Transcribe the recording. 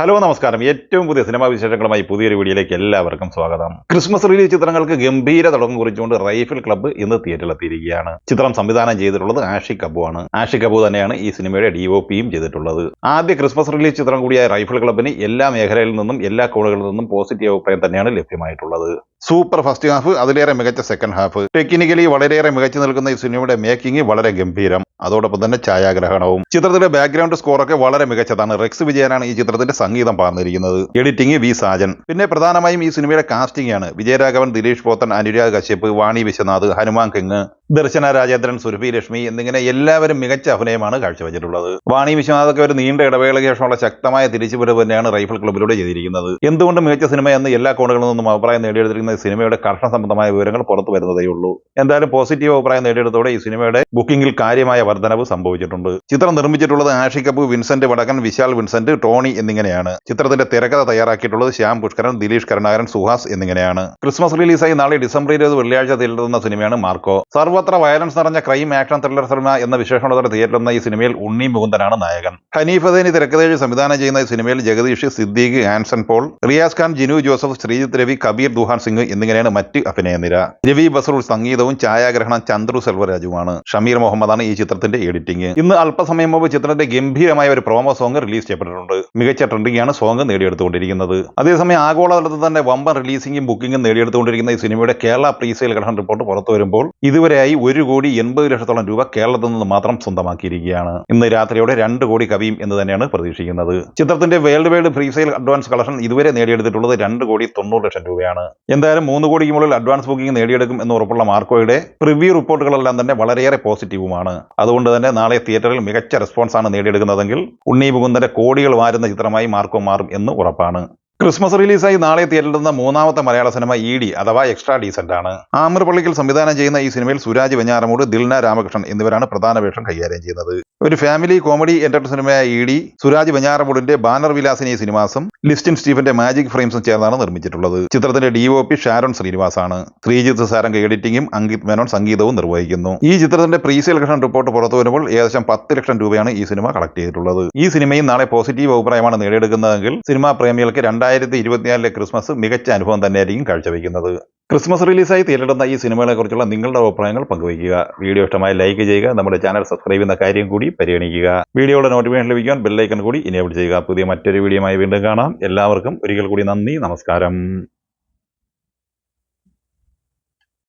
Hello നമസ്കാരം. ഏറ്റവും പുതിയ സിനിമാ വിശേഷങ്ങളുമായി പുതിയൊരു വീഡിയോയിലേക്ക് എല്ലാവർക്കും സ്വാഗതം. ക്രിസ്മസ് റിലീസ് ചിത്രങ്ങൾക്ക് ഗംഭീര തുടക്കം കുറിച്ചുകൊണ്ട് റൈഫിൾ ക്ലബ്ബ് ഇന്ന് തിയേറ്ററിലെത്തിയിരിക്കുകയാണ് ചിത്രം സംവിധാനം ചെയ്തിട്ടുള്ളത് ആഷി ആണ്. ആഷി കബു തന്നെയാണ് ഈ സിനിമയുടെ ഡി ഒ പിയും ചെയ്തിട്ടുള്ളത്. ആദ്യ ക്രിസ്മസ് റിലീസ് ചിത്രം കൂടിയായ റൈഫിൾ ക്ലബ്ബിന് എല്ലാ മേഖലയിൽ നിന്നും എല്ലാ കോണുകളിൽ നിന്നും പോസിറ്റീവ് അഭിപ്രായം തന്നെയാണ് ലഭ്യമായിട്ടുള്ളത്. സൂപ്പർ ഫസ്റ്റ് ഹാഫ് അതിലേറെ മികച്ച സെക്കൻഡ് ഹാഫ് ടെക്നിക്കലി വളരെയേറെ മികച്ചു നിൽക്കുന്ന ഈ സിനിമയുടെ മേക്കിംഗ് വളരെ ഗംഭീരം. അതോടൊപ്പം തന്നെ ഛായാഗ്രഹണവും. ചിത്രത്തിലെ ബാക്ക്ഗ്രൗണ്ട് സ്കോറൊക്കെ വളരെ മികച്ചതാണ്. റെക്സ് വിജയനാണ് ഈ ചിത്രത്തിന്റെ സംഗീതം പറഞ്ഞിരിക്കുന്നത് എഡിറ്റിംഗ് വി സാജൻ. പിന്നെ പ്രധാനമായും ഈ സിനിമയുടെ കാസ്റ്റിംഗ് ആണ്. വിജയരാഘവൻ ദിലീഷ് പോത്തൻ അനുരാഗ് കശ്യപ് വാണി വിശ്വനാഥ് ഹനുമാൻ കിങ്. ദർശന രാജേന്ദ്രൻ സുരഭി ലക്ഷ്മി എന്നിങ്ങനെ എല്ലാവരും മികച്ച അഭിനയമാണ് കാഴ്ചവെച്ചിട്ടുള്ളത്. വാണി വിശ്വനാഥൊക്കെ ഒരു നീണ്ട ഇടവേളയ്ക്ക് ശേഷമുള്ള ശക്തമായ തിരിച്ചുവരവ് തന്നെയാണ് റൈഫിൾ ക്ലബിലൂടെ ചെയ്തിരിക്കുന്നത്. എന്തുകൊണ്ട് മികച്ച സിനിമ എന്ന് എല്ലാ കോണുകളിൽ നിന്നും അഭിപ്രായം നേടിയെടുത്തിരിക്കുന്ന സിനിമയുടെ കർഷണ സംബന്ധമായ വിവരങ്ങൾ പുറത്തു വരുന്നതേ ഉള്ളൂ എന്തായാലും പോസിറ്റീവ് അഭിപ്രായം നേടിയെടുത്തോടെ ഈ സിനിമയുടെ ബുക്കിംഗിൽ കാര്യമായ വർധനവ് സംഭവിച്ചിട്ടുണ്ട്. ചിത്രം നിർമ്മിച്ചിട്ടുള്ളത് ആഷി കപൂർ വിൻസെന്റ് വടകൻ വിശാൽ വിൻസെന്റ് ടോണി എന്നിങ്ങനെയാണ്. ചിത്രത്തിന്റെ തിരക്കഥ തയ്യാറാക്കിയിട്ടുള്ളത് ശ്യാം പുഷ്കരൻ ദിലീഷ് കരുണാകരൻ സുഹാസ് എന്നിങ്ങനെയാണ്. ക്രിസ്മസ് റിലീസായി നാളെ ഡിസംബർ ഇരുപത് വെള്ളിയാഴ്ച തീരുന്ന സിനിമയാണ് മാർക്കോ. സർവത്ര വയലൻസ് നിറഞ്ഞ ക്രൈം ആക്ഷൻ ത്രില്ലർ സിനിമ എന്ന വിശേഷണത്തോടെ തിയേറ്ററിലെന്ന ഈ സിനിമയിൽ ഉണ്ണി മുകുന്ദനാണ് നായകൻ. ഹനീഫ് അദീനി തിരക്കഥയിൽ സംവിധാനം ചെയ്യുന്ന ഈ സിനിമയിൽ Jagadish Siddique Anson Paul Riyaz Khan Jinu Joseph Sreejith Ravi Kabir Duhan Singh എന്നിങ്ങനെയാണ് മറ്റ് അഭിനയ നിര. രവി ബസറുൾ സംഗീതവും ഛായാഗ്രഹണം ചന്ദ്രു സെൽവരാജുമാണ്. ഷമീർ മുഹമ്മദാണ് ഈ ചിത്രത്തിന്റെ എഡിറ്റിംഗ്. ഇന്ന് അല്പസമയം മുമ്പ് ചിത്രത്തിന്റെ ഗംഭീരമായ ഒരു പ്രോമോ സോങ് റിലീസ് ചെയ്യപ്പെട്ടിട്ടുണ്ട്. മികച്ച ട്രെൻഡിംഗ് ആണ് സോങ് നേടിയെടുത്തുകൊണ്ടിരിക്കുന്നത്. അതേസമയം ആഗോളതലത്തിൽ തന്നെ വമ്പൻ റിലീസിംഗും ബുക്കിംഗും നേടിയെടുത്തുകൊണ്ടിരിക്കുന്ന ഈ സിനിമയുടെ കേരള പ്രീസെയിൽ ഘടന റിപ്പോർട്ട് പുറത്തു വരുമ്പോൾ ഇതുവരെയായി ഒരു കോടി എൺപത് ലക്ഷത്തോളം രൂപ കേരളത്തിൽ നിന്ന് മാത്രം സ്വന്തമാക്കിയിരിക്കുകയാണ്. ഇന്ന് രാത്രിയോടെ രണ്ട് കോടി കവിയും എന്ന് തന്നെയാണ് പ്രതീക്ഷിക്കുന്നത്. ചിത്രത്തിന്റെ world wide presale advance collection ഇതുവരെ നേടിയെടുത്തിട്ടുള്ളത് രണ്ട് കോടി തൊണ്ണൂറ് ലക്ഷം രൂപയാണ്. എന്തായാലും മൂന്ന് കോടിക്ക് മുകളിൽ അഡ്വാൻസ് ബുക്കിംഗ് നേടിയെടുക്കും എന്ന് ഉറപ്പുള്ള മാർക്കോയുടെ പ്രിവ്യൂ റിപ്പോർട്ടുകളെല്ലാം തന്നെ വളരെയേറെ പോസിറ്റീവുമാണ്. അതുകൊണ്ട് തന്നെ നാളെ തിയേറ്ററിൽ മികച്ച റെസ്പോൺസ് ആണ് നേടിയെടുക്കുന്നതെങ്കിൽ ഉണ്ണി മുകുന്ദന്റെ കോടികൾ വാരുന്ന ചിത്രമായി മാർക്കോ മാറും എന്ന് ഉറപ്പാണ്. ക്രിസ്മസ് റിലീസായി നാളെ തിയേറ്ററിലെത്തുന്ന മൂന്നാമത്തെ മലയാള സിനിമ ഇ ഡി അഥവാ എക്സ്ട്രാ ഡീസന്റ് ആണ്. ആമർ പള്ളിക്കൽ സംവിധാനം ചെയ്യുന്ന ഈ സിനിമയിൽ സുരാജ് വെഞ്ഞാറമൂട് ദിൽന രാമകൃഷ്ണൻ എന്നിവരാണ് പ്രധാന വേഷം കൈകാര്യം ചെയ്യുന്നത്. ഒരു ഫാമിലി കോമഡി എന്റർടൈൻ സിനിമയായ ഇ ഡി സുരാജ് വെഞ്ഞാറമൂടിന്റെ ബാനർ വിലാസിനി സിനിമാസും ലിസ്റ്റിൻ സ്റ്റീഫന്റെ മാജിക് ഫ്രെയിംസും ചേർന്നാണ് നിർമ്മിച്ചിട്ടുള്ളത്. ചിത്രത്തിന്റെ ഡി ഒ പി ഷാരോൺ ശ്രീനിവാസാണ്. ശ്രീജിത്ത് സാരംഗ് എഡിറ്റിംഗും അങ്കിത് മേനോൻ സംഗീതവും നിർവഹിക്കുന്നു. ഈ ചിത്രത്തിന്റെ പ്രീസെയിൽ കളക്ഷൻ റിപ്പോർട്ട് പുറത്തു വരുമ്പോൾ ഏകദേശം പത്ത് ലക്ഷം രൂപയാണ് ഈ സിനിമ കളക്ട് ചെയ്തിട്ടുള്ളത്. ഈ സിനിമയും നാളെ പോസിറ്റീവ് അഭിപ്രായമാണ് നേടിയെടുക്കുന്നതെങ്കിൽ സിനിമാ പ്രേമികൾക്ക് രണ്ടായിരത്തി ഇരുപത്തിനാലിലെ ക്രിസ്മസ് മികച്ച അനുഭവം തന്നെയായിരിക്കും കാഴ്ചവെക്കുന്നത്. ക്രിസ്മസ് റിലീസായി തിയേറ്ററിടുന്ന ഈ സിനിമകളെക്കുറിച്ചുള്ള നിങ്ങളുടെ അഭിപ്രായങ്ങൾ പങ്കുവയ്ക്കുക. വീഡിയോ ഇഷ്ടമായി ലൈക്ക് ചെയ്യുക നമ്മുടെ ചാനൽ സബ്സ്ക്രൈബ് ചെയ്യുന്ന കാര്യം കൂടി പരിഗണിക്കുക. വീഡിയോയുടെ നോട്ടിഫിക്കേഷൻ ലഭിക്കാൻ ബെല്ലൈക്കൺ കൂടി ഇനേബിൾ ചെയ്യുക. പുതിയ മറ്റൊരു വീഡിയോയുമായി വീണ്ടും കാണാം. എല്ലാവർക്കും ഒരിക്കൽ കൂടി നന്ദി നമസ്കാരം.